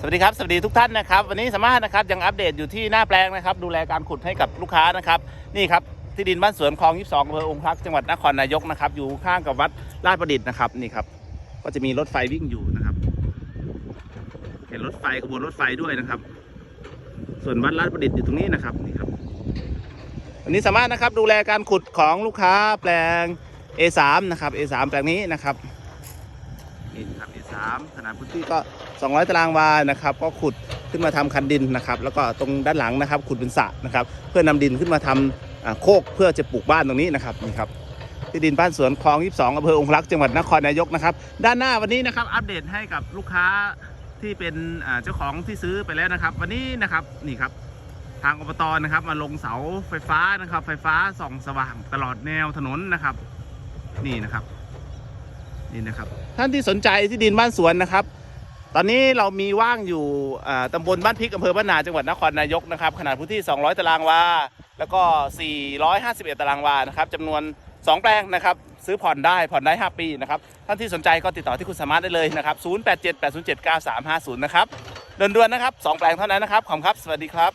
สวัสดีครับ สวัสดีทุกท่านนะครับ วันนี้สามารถนะครับยังอัปเดตอยู่ที่หน้าแปลงนะครับ ดูแลการขุดให้กับลูกค้านะครับ นี่ครับ ที่ดินบ้านสวนคลอง 22อำเภอองค์พระจังหวัดนครนายกนะครับ อยู่ข้างกับวัดลาดประดิษฐ์นะครับ นี่ครับ ก็จะมีรถไฟวิ่งอยู่นะครับ เห็นรถไฟขบวนรถไฟด้วยนะครับ ส่วนวัดลาดประดิษฐ์อยู่ตรงนี้นะครับ นี่ครับ วันนี้สามารถนะครับดูแลการขุดของลูกค้าแปลง A3 นะครับ A3 แปลงนี้นะครับ นี่นครับ A3 ขนาดพื้นที่ก็ 200 ตารางวานะครับ ก็ขุดขึ้นมาทำคันดินนะครับ แล้วก็ตรงด้านหลังนะครับ ขุดเป็นสระนะครับ เพื่อนำดินขึ้นมาทำอ่าโคกเพื่อจะปลูกบ้านตรงนี้นะครับนี่ครับที่ดินบ้านสวนคลอง 22อำเภอองครักษ์จังหวัดนครนายกนะครับ ด้านหน้าวันนี้นะครับ อัปเดตให้กับลูกค้าที่เป็นเจ้าของที่ซื้อไปแล้วนะครับ วันนี้นะครับนี่ครับทางอบตนะครับ มาลงเสาไฟฟ้านะครับ ไฟฟ้าส่องสว่างตลอดแนวถนนนะครับ นี่นะครับ นี่นะครับท่านที่สนใจที่ดินบ้านสวนนะครับ ตอนนี้เรามีว่างอยู่อ่าตำบลบ้านพริกอำเภอบ้านนาจังหวัดนครนายกนะครับขนาดพื้นที่ 200 ตารางวาแล้วก็ 451 ตารางวานะครับจำนวน 2 แปลงนะครับ ซื้อผ่อนได้ผ่อนได้ 5 ปีนะครับท่านที่สนใจก็ติดต่อที่คุณสามารถได้เลยนะครับ0878079350 นะครับด่วนๆนะครับ 2 แปลงเท่านั้นนะครับขอบคุณครับ สวัสดีครับ